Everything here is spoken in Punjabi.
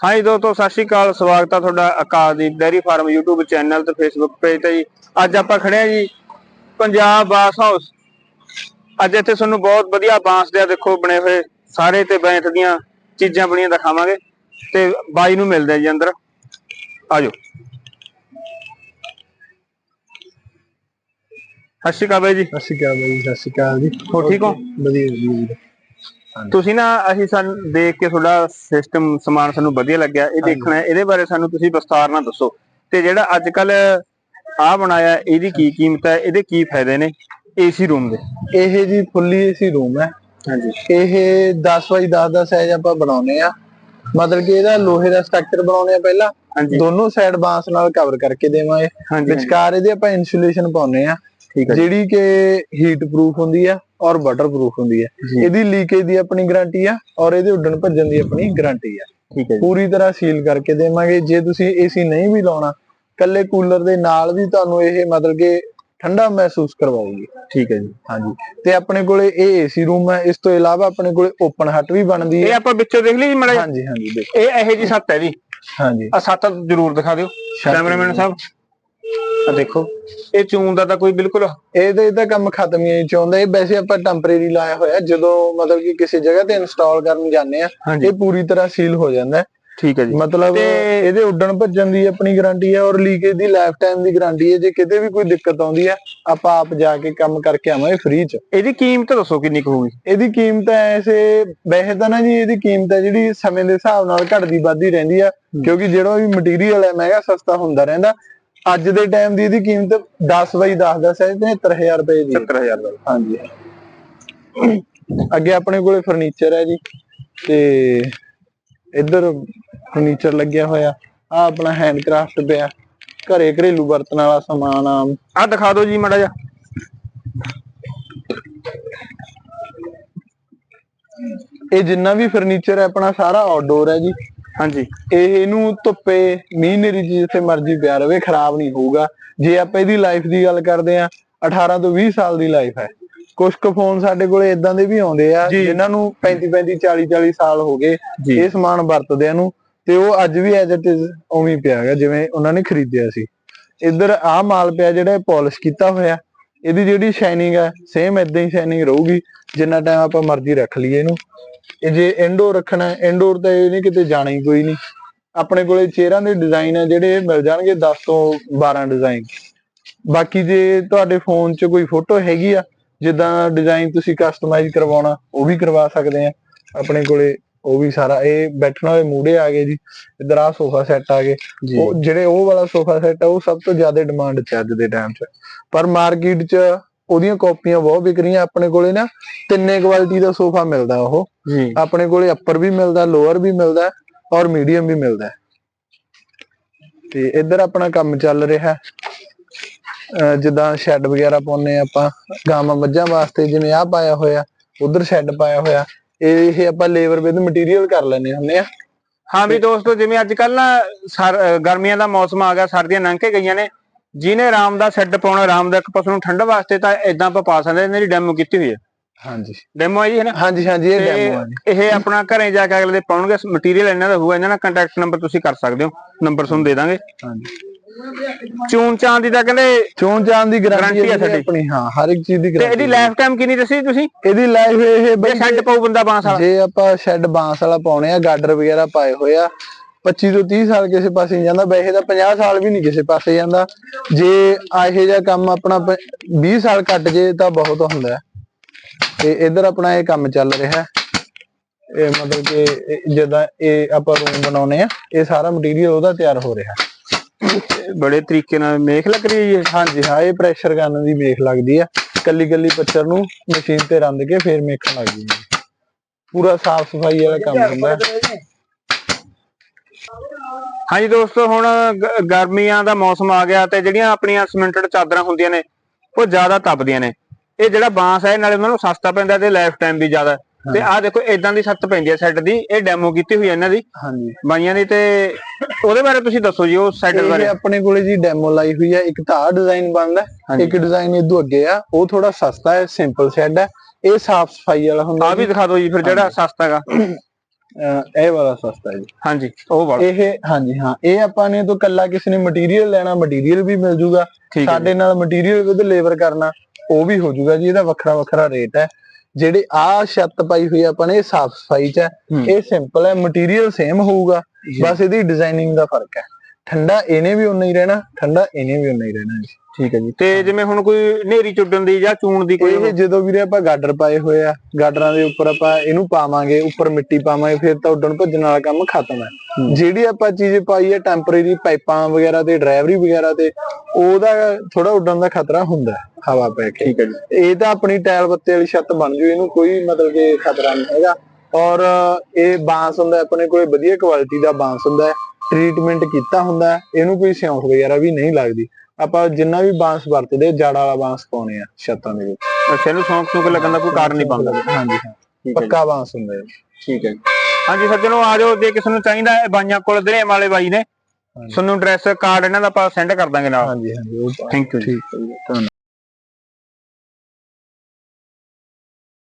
ਹਾਂਜੀ ਦੋਸਤੋ ਸਤਿ ਸ਼੍ਰੀ ਅਕਾਲ। ਸਵਾਗਤ ਹੈ ਤੁਹਾਡਾ Akadeep dairy farm YouTube channel ਤੇ Facebook ਪੇਜ ਤੇ ਜੀ। ਅੱਜ ਆਪਾਂ ਖੜੇ ਆ ਜੀ ਪੰਜਾਬ ਬਾਸ ਹਾਊਸ। ਅੱਜ ਇੱਥੇ ਤੁਹਾਨੂੰ ਬਹੁਤ ਵਧੀਆ ਬਾਂਸ ਦੇ ਆ ਦੇਖੋ ਬਣੇ ਹੋਏ ਸਾਰੇ ਤੇ ਬੈਂਤ ਦੀਆਂ ਚੀਜ਼ਾਂ ਬਣੀਆਂ ਦਿਖਾਵਾਂਗੇ। ਤੇ ਬਾਈ ਨੂੰ ਮਿਲਦੇ ਆ ਜੀ ਅੰਦਰ। ਆਜੋ। ਸਤਿ ਸ਼੍ਰੀ ਅਕਾਲ ਬਾਈ ਜੀ। ਸਤਿ ਸ਼੍ਰੀ ਅਕਾਲ ਬਾਈ ਸਤਿ ਸ਼੍ਰੀ ਅਕਾਲ ਜੀ। ਹੋਰ ਠੀਕ ਹੋ? ਵਧੀਆ ਵੀਰੇ। ਤੁਸੀਂ ਨਾ ਅਸੀਂ ਸਾਨੂੰ ਦੇਖ ਕੇ ਤੁਹਾਡਾ ਸਿਸਟਮ ਸਮਾਨ ਸਾਨੂੰ ਵਧੀਆ ਲੱਗਿਆ ਇਹ ਦੇਖਣਾ ਹੈ, ਇਹਦੇ ਬਾਰੇ ਸਾਨੂੰ ਤੁਸੀਂ ਵਿਸਤਾਰ ਨਾਲ ਦੱਸੋ। ਤੇ ਜਿਹੜਾ ਅੱਜ ਕੱਲ ਆ ਬਣਾਇਆ ਇਹਦੀ ਕੀ ਕੀਮਤ ਹੈ ਇਹਦੇ ਕੀ ਫਾਇਦੇ ਨੇ ਏਸੀ ਰੂਮ ਦੇ? ਇਹ ਜੀ ਫੁੱਲੀ ਏਸੀ ਰੂਮ ਹੈ। ਹਾਂਜੀ। ਇਹ 10 ਬਾਈ 10 ਦਾ ਸਾਈਜ਼ ਆਪਾਂ ਬਣਾਉਨੇ ਆ ਮਤਲਬ ਕਿ ਇਹਦਾ ਲੋਹੇ ਦਾ ਸਟਰਕਚਰ ਬਣਾਉਨੇ ਆ ਪਹਿਲਾਂ। ਦੋਨੋਂ ਸਾਈਡ ਬਾਂਸ ਨਾਲ ਕਵਰ ਕਰਕੇ ਦੇਵਾਂਗੇ। ਵਿਚਕਾਰ ਇਹਦੇ ਆਪਾਂ ਇਨਸੂਲੇਸ਼ਨ ਪਾਉਨੇ ਆ ਜਿਹੜੀ ਕਿ ਹੀਟ ਪ੍ਰੂਫ ਹੁੰਦੀ ਆ ਔਰ ਵਾਟਰ ਪ੍ਰੂਫ ਹੁੰਦੀ ਆ। ਇਹਦੀ ਲੀਕੇਜ ਦੀ ਆਪਣੀ ਗਾਰੰਟੀ ਆ ਔਰ ਇਹਦੇ ਉੱਡਣ ਭੱਜਣ ਦੀ ਆਪਣੀ ਗਾਰੰਟੀ ਆ। ਠੀਕ ਹੈ ਜੀ। ਪੂਰੀ ਤਰ੍ਹਾਂ ਸੀਲ ਕਰਕੇ ਦੇਵਾਂਗੇ। ਜੇ ਤੁਸੀਂ ਏਸੀ ਨਹੀਂ ਵੀ ਲਾਉਣਾ ਕੱਲੇ ਕੂਲਰ ਦੇ ਨਾਲ ਵੀ ਤੁਹਾਨੂੰ ਇਹ ਮਤਲਬ ਕਿ ਠੰਡਾ ਮਹਿਸੂਸ ਕਰਵਾਉਗੀ ਠੀਕ ਹੈ ਜੀ। ਹਾਂਜੀ। ਤੇ ਆਪਣੇ ਕੋਲੇ ਇਹ ਏਸੀ ਰੂਮ ਹੈ ਇਸ ਤੋਂ ਇਲਾਵਾ ਆਪਣੇ ਕੋਲੇ ਓਪਨ ਹੱਟ ਵੀ ਬਣਦੀ ਇਹ ਹੈ ਆਪਾਂ ਵਿੱਚੋਂ ਦੇਖ ਲਈ ਜੀ ਮੜਾ ਹਾਂਜੀ ਹਾਂਜੀ ਦੇਖੋ। ਇਹ ਇਹੋ ਜੀ ਸੱਤ ਹੈ ਜੀ। ਹਾਂਜੀ। ਆ ਸੱਤ ਜ਼ਰੂਰ ਦਿਖਾ ਦਿਓ। ਕੈਮਰਾਮੈਨ ਸਾਹਿਬ। ਆ ਦੇਖੋ। ਇਹ ਚੂਨ ਦਾ ਤਾਂ ਕੋਈ ਬਿਲਕੁਲ ਇਹਦੇ ਇਹਦਾ ਕੰਮ ਖਤਮ ਹੀ ਚਾਹੁੰਦਾ ਇਹ ਵੈਸੇ ਆਪਾਂ ਟੈਂਪਰੇਰੀ ਲਾਇਆ ਹੋਇਆ ਜਦੋਂ ਮਤਲਬ ਕਿ ਕਿਸੇ ਜਗ੍ਹਾ ਤੇ ਇੰਸਟਾਲ ਕਰਨ ਜਾਂਦੇ ਆ ਇਹ ਪੂਰੀ ਤਰ੍ਹਾਂ ਸੀਲ ਹੋ ਜਾਂਦਾ। ਠੀਕ ਹੈ ਜੀ। ਮਤਲਬ ਇਹਦੇ ਉੱਡਣ ਭੱਜਣ ਦੀ ਆਪਣੀ ਗਾਰੰਟੀ ਹੈ ਔਰ ਲੀਕੇਜ ਦੀ ਲਾਈਫ ਟਾਈਮ ਦੀ ਗਾਰੰਟੀ ਹੈ ਜੇ ਕਿਤੇ ਵੀ ਕੋਈ ਦਿੱਕਤ ਆਉਂਦੀ ਹੈ ਆਪਾਂ ਆਪ ਜਾ ਕੇ ਕੰਮ ਕਰਕੇ ਆਵਾਂਗੇ ਫ੍ਰੀ ਚ। ਇਹਦੀ ਕੀਮਤ ਦੱਸੋ ਕਿੰਨੀ ਕੁ ਹੋਊਗੀ? ਇਹਦੀ ਕੀਮਤ ਐਸੇ ਵੈਸੇ ਤਾਂ ਨਾ ਜੀ ਇਹਦੀ ਕੀਮਤ ਹੈ ਜਿਹੜੀ ਸਮੇਂ ਦੇ ਹਿਸਾਬ ਨਾਲ ਘਟਦੀ ਵੱਧਦੀ ਰਹਿੰਦੀ ਆ ਕਿਉਂਕਿ ਜਿਹੜਾ ਵੀ ਮਟੀਰੀਅਲ ਹੈ ਮਹਿੰਗਾ ਸਸਤਾ ਹੁੰਦਾ ਰਹਿੰਦਾ ਅੱਜ ਦੇ ਟਾਈਮ ਦੀ ਇਹਦੀ ਕੀਮਤ 10 ਬਾਈ 10 ਦਾ ਹੈ 73000 ਰੁਪਏ ਦੀ 70000 ਦਾ। ਹਾਂਜੀ। ਅੱਗੇ ਆਪਣੇ ਕੋਲੇ ਫਰਨੀਚਰ ਹੈ ਜੀ ਤੇ ਇੱਧਰ ਫਰਨੀਚਰ ਲੱਗਿਆ ਹੋਇਆ। ਆ ਆਪਣਾ ਹੈਂਡਕ੍ਰਾਫਟ ਪਿਆ। ਘਰੇ ਘਰੇਲੂ ਵਰਤਣ ਵਾਲਾ ਸਮਾਨ ਆ ਆ ਦਿਖਾ ਦਿਓ ਜੀ ਮੜਾ ਜਾ ਇਹ ਜਿੰਨਾ ਵੀ ਫਰਨੀਚਰ ਹੈ ਆਪਣਾ ਸਾਰਾ ਆਊਟਡੋਰ ਹੈ ਜੀ। ਹਾਂਜੀ। ਇਹ ਇਹਨੂੰ ਧੁੱਪੇ ਮੀਂਹ ਨੇਰੀ ਜਿੱਥੇ ਮਰਜ਼ੀ ਪਿਆ ਰਵੇ ਖਰਾਬ ਨਹੀਂ ਹੋਊਗਾ। ਜੇ ਆਪਾਂ ਇਹਦੀ ਲਾਈਫ ਦੀ ਗੱਲ ਕਰਦੇ ਆ 18 ਤੋਂ 20 ਸਾਲ ਦੀ ਲਾਈਫ ਹੈ। ਕੁਝ ਕੁ ਫੋਨ ਸਾਡੇ ਕੋਲੇ ਇਦਾਂ ਦੇ ਵੀ ਆਉਂਦੇ ਆ। ਜਿਨ੍ਹਾਂ ਨੂੰ 35 35 40 40 ਸਾਲ ਹੋ ਗਏ। ਇਹ ਸਮਾਨ ਵਰਤਦਿਆਂ ਨੂੰ ਤੇ ਉਹ ਅੱਜ ਵੀ ਐਜ ਇਟ ਇਜ਼ ਉਵੇਂ ਪਿਆ ਹੈਗਾ ਜਿਵੇਂ ਉਹਨਾਂ ਨੇ ਖਰੀਦਿਆ ਸੀ। ਇੱਧਰ ਆਹ ਮਾਲ ਪਿਆ ਜਿਹੜਾ ਪਾਲਿਸ਼ ਕੀਤਾ ਹੋਇਆ ਇਹਦੀ ਜਿਹੜੀ ਸ਼ਾਈਨਿੰਗ ਹੈ ਸੇਮ ਇਦਾਂ ਹੀ ਸ਼ਾਈਨਿੰਗ ਰਹੂਗੀ ਜਿੰਨਾ ਟਾਈਮ ਆਪਾਂ ਮਰਜ਼ੀ ਰੱਖ ਲਈਏ ਇਹਨੂੰ। ਇਹ ਜੇ ਇੰਡੋਰ ਰੱਖਣਾ ਹੈ ਇੰਡੋਰ ਤਾਂ ਇਹ ਨਹੀਂ ਕਿਤੇ ਜਾਣਾ ਹੀ ਕੋਈ ਨਹੀਂ। ਆਪਣੇ ਕੋਲੇ ਚੇਅਰਾਂ ਦੇ ਡਿਜ਼ਾਈਨ ਆ ਜਿਹੜੇ ਮਿਲ ਜਾਣਗੇ 10 ਤੋਂ 12 ਡਿਜ਼ਾਈਨ ਬਾਕੀ ਜੇ ਤੁਹਾਡੇ ਫੋਨ 'ਚ ਕੋਈ ਫੋਟੋ ਹੈਗੀ ਆ ਜਿੱਦਾਂ ਡਿਜ਼ਾਈਨ ਤੁਸੀਂ ਕਸਟਮਾਈਜ਼ ਕਰਵਾਉਣਾ ਉਹ ਵੀ ਕਰਵਾ ਸਕਦੇ ਆ। ਆਪਣੇ ਕੋਲੇ ਉਹ ਵੀ ਸਾਰਾ ਇਹ ਬੈਠਣ ਵਾਲੇ ਮੂੜੇ ਆ ਗਏ ਜੀ ਇਧਰ ਆ ਸੋਫਾ ਸੈੱਟ ਆ ਗਏ। ਉਹ ਜਿਹੜੇ ਉਹ ਵਾਲਾ ਸੋਫਾ ਸੈੱਟ ਆ ਉਹ ਸਭ ਤੋਂ ਜ਼ਿਆਦਾ ਡਿਮਾਂਡ 'ਚ ਅੱਜ ਦੇ ਟਾਈਮ 'ਚ। ਪਰ ਮਾਰਕੀਟ 'ਚ ਉਹਦੀਆਂ ਕਾਪੀਆਂ ਬਹੁਤ ਵਿਕ ਰਹੀਆਂ ਆਪਣੇ ਕੋਲੇ ਨਾ ਤਿੰਨੇ ਕੁਆਲਿਟੀ ਦਾ ਸੋਫਾ ਮਿਲਦਾ ਉਹ। ਜੀ। ਆਪਣੇ ਕੋਲੇ ਅੱਪਰ ਵੀ ਮਿਲਦਾ ਲੋਅਰ ਵੀ ਮਿਲਦਾ ਔਰ ਮੀਡੀਅਮ ਵੀ ਮਿਲਦਾ। ਤੇ ਇੱਧਰ ਆਪਣਾ ਕੰਮ ਚੱਲ ਰਿਹਾ। ਜਿੱਦਾਂ ਸ਼ੈੱਡ ਵਗੈਰਾ ਪਾਉਨੇ ਆਪਾਂ ਗਾਵਾਂ ਮੱਝਾਂ ਵਾਸਤੇ ਜਿਵੇਂ ਆਹ ਪਾਇਆ ਹੋਇਆ ਉਧਰ ਸ਼ੈੱਡ ਪਾਇਆ ਹੋਇਆ। ਇਹ ਇਹ ਆਪਾਂ ਲੇਬਰ ਵਿਦ ਮਟੀਰੀਅਲ ਕਰ ਲੈਨੇ ਹੁੰਨੇ ਆ ਹਾਂ ਵੀ ਦੋਸਤੋ ਜਿਵੇਂ ਅੱਜ ਕੱਲ ਨਾ ਗਰਮੀਆਂ ਦਾ ਮੌਸਮ ਆ ਗਿਆ ਸਰਦੀਆਂ ਲੰਘ ਕੇ ਗਈਆਂ ਨੇ ਜਿਹਨੇ ਆਰਾਮ ਦਾ ਸੈੱਟ ਪਾਉਣਾ ਆਰਾਮ ਦਾ ਇੱਕ ਪਸ਼ੂ ਨੂੰ ਠੰਡ ਵਾਸਤੇ ਤਾਂ ਇਦਾਂ ਆਪਾਂ ਪਾ ਸਕਦੇ ਇਹਨਾਂ ਦੀ ਡੈਮੋ ਕੀਤੀ ਹੋਈ ਹੈ। ਹਾਂਜੀ। ਡੈਮੋ ਹੈ ਜੀ ਹੈ ਨਾ? ਹਾਂਜੀ ਹਾਂਜੀ ਇਹ ਤੇ ਡੈਮੋ ਆ ਜੀ। ਇਹ ਆਪਣਾ ਘਰੇ ਜਾ ਕੇ ਅਗਲੇ ਦੇ ਪਾਉਣਗੇ ਮਟੀਰੀਅਲ ਇਹਨਾਂ ਦਾ ਹੋਊਗਾ ਇਹਨਾਂ ਨਾਲ ਕੰਟੈਕਟ ਨੰਬਰ ਤੁਸੀਂ ਕਰ ਸਕਦੇ ਹੋ ਨੰਬਰ ਤੁਹਾਨੂੰ ਦੇ ਦਾਂਗੇ। ਹਾਂਜੀ। ਚੂਨ ਚਾਂ ਦੀ ਤਾਂ ਕਹਿੰਦੇ ਚਾਨ ਦੀ Guarantee ਗਾਰੰਟੀ ਹੈ ਸਾਡੀ। ਆਪਣੀ ਹਾਂ ਹਰ ਇੱਕ ਚੀਜ਼ ਦੀ ਤੇ ਗਾਰੰਟੀ ਇਹਦੀ ਲਾਈਫ ਟਾਈਮ ਕਿੰਨੀ ਦੱਸੀ ਤੁਸੀਂ? ਇਹਦੀ ਲਾਈਫ ਇਹ ਬਈ ਸੈੱਟ ਪਾਉ ਬੰਦਾ ਬਾਂਸ ਵਾਲਾ। ਜੇ ਆਪਾਂ ਸ਼ੈੱਡ ਬਾਂਸ ਵਾਲਾ ਪਾਉਣੇ ਆ ਗਾਡਰ ਵਗੈਰਾ ਪਾਏ ਹੋਏ ਆ 25 ਤੋਂ 30 ਸਾਲ ਕਿਸੇ ਪਾਸੇ ਨਹੀਂ ਜਾਂਦਾ ਵੈਸੇ ਤਾਂ 50 ਸਾਲ ਵੀ ਨਹੀਂ ਕਿਸੇ ਪਾਸੇ ਜਾਂਦਾ ਜੇ ਇਹੋ ਜਿਹਾ ਕੰਮ ਆਪਣਾ ਪ- 20 ਸਾਲ ਕੱਟ ਜੇ ਤਾਂ ਬਹੁਤ ਹੁੰਦਾ। ਤੇ ਇਧਰ ਆਪਣਾ ਇਹ ਕੰਮ ਚੱਲ ਰਿਹਾ। ਇਹ ਮਤਲਬ ਕਿ ਜਿੱਦਾਂ ਇਹ ਆਪਾਂ ਰੂਮ ਬਣਾਉਨੇ ਆ ਇਹ ਸਾਰਾ ਮਟੀਰੀਅਲ ਉਹਦਾ ਤਿਆਰ ਹੋ ਰਿਹਾ ਬੜੇ ਤਰੀਕੇ ਨਾਲ ਮੇਖ ਲੱਗ ਰਹੀ ਹੈ ਹਾਂਜੀ ਹਾਂ ਇਹ ਪ੍ਰੈਸ਼ਰ ਗਨ ਦੀ ਮੇਖ ਲੱਗਦੀ ਆ ਕੱਲੀ ਕੱਲੀ ਪੱਥਰ ਨੂੰ ਮਸ਼ੀਨ ਤੇ ਰੰਦ ਕੇ ਫੇਰ ਮੇਖਣ ਲੱਗਦੀ ਹੈ ਪੂਰਾ ਸਾਫ਼ ਸਫ਼ਾਈ ਵਾਲਾ ਕੰਮ ਹੁੰਦਾ ਹੈ। ਹਾਂਜੀ ਦੋਸਤੋ ਹੁਣ ਗਰਮੀਆਂ ਦਾ ਮੌਸਮ ਆ ਗਿਆ ਤੇ ਜਿਹੜੀਆਂ ਆਪਣੀਆਂ ਸਿਮੈਂਟਡ ਚਾਦਰਾਂ ਹੁੰਦੀਆਂ ਨੇ ਉਹ ਜ਼ਿਆਦਾ ਤਪਦੀਆਂ ਨੇ। ਇਹ ਜਿਹੜਾ ਬਾਂਸ ਹੈ ਨਾਲੇ ਉਹਨਾਂ ਨੂੰ ਸਸਤਾ ਪੈਂਦਾ ਤੇ ਲਾਈਫ ਟਾਈਮ ਵੀ ਜ਼ਿਆਦਾ। ਤੇ ਆਹ ਦੇਖੋ ਇਦਾਂ ਦੀ ਛੱਤ ਪੈਂਦੀ ਹੈ ਸੈੱਟ ਦੀ। ਇਹ ਡੈਮੋ ਕੀਤੀ ਹੋਈ ਹੈ ਇਹਨਾਂ ਦੀ। ਹਾਂਜੀ। ਬਾਈਆਂ ਦੀ ਤੇ ਉਹਦੇ ਬਾਰੇ ਤੁਸੀਂ ਦੱਸੋ ਜੀ ਉਹ ਸੈੱਟ ਇਹ ਬਾਰੇ ਆਪਣੇ ਕੋਲੇ ਜੀ ਡੈਮੋ ਲਾਈ ਹੋਈ ਹੈ। ਇੱਕ ਤਾਂ ਆਹ ਡਿਜ਼ਾਈਨ ਬਣਦਾ। ਇੱਕ ਡਿਜ਼ਾਈਨ ਇਦੋਂ ਅੱਗੇ ਆ। ਉਹ ਥੋੜਾ ਸਸਤਾ ਹੈ ਸਿੰਪਲ ਸ਼ੈਡ ਹੈ। ਇਹ ਸਾਫ਼ ਸਫ਼ਾਈ ਵਾਲਾ ਹੁੰਦਾ ਆ ਵੀ ਦਿਖਾ ਦਿਓ ਜੀ ਫਿਰ ਜਿਹੜਾ ਸਸਤਾ ਹੈਗਾ। ਅਹ ਇਹ ਵਾਲਾ ਸਸਤਾ ਜੀ। ਹਾਂਜੀ ਉਹ ਵਾਲਾ। ਇਹ ਹਾਂਜੀ ਹਾਂ। ਇਹ ਆਪਾਂ ਨੇ ਤੋਂ ਕੱਲਾ ਕਿਸੇ ਨੇ ਮਟੀਰੀਅਲ ਲੈਣਾ ਮਟੀਰੀਅਲ ਵੀ ਮਿਲ ਜੂਗਾ। ਠੀਕ ਹੈ ਸਾਡੇ ਨਾਲ ਮਟੀਰੀਅਲ ਵਿਦ ਲੇਬਰ ਕਰਨਾ ਉਹ ਵੀ ਹੋ ਜੂਗਾ ਜੀ। ਇਹਦਾ ਵੱਖਰਾ ਵੱਖਰਾ ਰੇਟ ਹੈ। ਜਿਹੜੇ ਆ ਛੱਤ ਪਾਈ ਹੋਈ ਆਪਾਂ ਨੇ ਇਹ ਸਾਫ਼ ਸਫ਼ਾਈ ਚ ਹੈ। ਇਹ ਸਿੰਪਲ ਹੈ। ਮਟੀਰੀਅਲ ਸੇਮ ਹੋਊਗਾ। ਬਸ ਇਹਦੀ ਡਿਜ਼ਾਈਨਿੰਗ ਦਾ ਫ਼ਰਕ ਹੈ। ਠੰਡਾ ਇਹਨੇ ਵੀ ਉਨਾ ਹੀ ਰਹਿਣਾ ਠੰਡਾ ਇਹਨੇ ਵੀ ਉਨਾ ਹੀ ਰਹਿਣਾ ਜੀ। ਠੀਕ ਹੈ ਜੀ। ਤੇ ਜਿਵੇਂ ਹੁਣ ਕੋਈ ਨੇਰੀ ਚੁੱਡਣ ਦੀ ਜਾਂ ਚੂਣ ਦੀ ਕੋਈ ਇਹ ਜਦੋਂ ਵੀਰੇ ਆਪਾਂ ਗਾਡਰ ਪਾਏ ਹੋਏ ਆ ਗਾਡਰਾਂ ਦੇ ਉੱਪਰ ਆਪਾਂ ਇਹਨੂੰ ਪਾਵਾਂਗੇ ਉੱਪਰ ਮਿੱਟੀ ਪਾਵਾਂਗੇ ਫਿਰ ਤਾਂ ਉੱਡਣ ਭੱਜਣ ਵਾਲਾ ਕੰਮ ਖਤਮ ਹੈ। ਜਿਹੜੀ ਆਪਾਂ ਚੀਜ਼ ਪਾਈ ਹੈ ਟੈਂਪਰੇਰੀ ਪਾਈਪਾਂ ਵਗੈਰਾ ਤੇ ਡਰਾਈਵਰੀ ਵਗੈਰਾ ਤੇ ਉਹਦਾ ਥੋੜਾ ਉੱਡਣ ਦਾ ਖਤਰਾ ਹੁੰਦਾ ਹੈ, ਹਵਾ ਪੈ ਕੇ। ਠੀਕ ਹੈ ਜੀ। ਇਹ ਤਾਂ ਆਪਣੀ ਟਾਇਲ ਬੱਤੇ ਵਾਲੀ ਛੱਤ ਬਣ ਜੂ ਇਹਨੂੰ ਕੋਈ ਮਤਲਬ ਕਿ ਖਤਰਾ ਨਹੀਂ ਹੈਗਾ। ਔਰ ਇਹ ਬਾਂਸ ਹੁੰਦਾ ਆਪਣੇ ਕੋਲੇ ਵਧੀਆ ਕੁਆਲਿਟੀ ਦਾ ਬਾਂਸ ਹੁੰਦਾ ਹੈ। ਟ੍ਰੀਟਮੈਂਟ ਕੀਤਾ ਹੁੰਦਾ ਇਹਨੂੰ ਕੋਈ ਸਿਉਂਕ ਵਗੈਰਾ ਵੀ ਨਹੀਂ ਲੱਗਦੀ। ਆਪਾਂ ਜਿੰਨਾ ਵੀ ਬਾਂਸ ਵਰਤਦੇ ਜੜ ਵਾਲਾ ਬਾਂਸ ਪਾਉਣੇ ਆ ਛੱਤਾਂ ਦੇ ਵਿੱਚ। ਅੱਛਾ ਇਹਨੂੰ ਸੌਂਕ ਸੌਂਕ ਲੱਗਣ ਦਾ ਕੋਈ ਕਾਰਨ ਨਹੀਂ ਪਾਉਂਦਾ ਹਾਂਜੀ ਹਾਂ ਪੱਕਾ ਬਾਂਸ ਹੁੰਦਾ ਹੈ ਠੀਕ ਹੈ ਹਾਂਜੀ ਸੱਜਣੋ ਆ ਜਾਓ ਜੇ ਕਿਸੇ ਨੂੰ ਚਾਹੀਦਾ ਹੈ ਬਾਈਆਂ ਕੋਲ ਦਰੇਮ ਵਾਲੇ ਬਾਈ ਨੇ। ਤੁਹਾਨੂੰ ਐਡਰੈਸ ਕਾਰਡ ਇਹਨਾਂ ਦਾ ਆਪਾਂ ਸੈਂਡ ਕਰ ਦਾਂਗੇ ਨਾਲ। ਹਾਂਜੀ ਹਾਂਜੀ ਥੈਂਕ ਯੂ ਠੀਕ ਹੈ ਜੀ ਧੰਨਵਾਦ।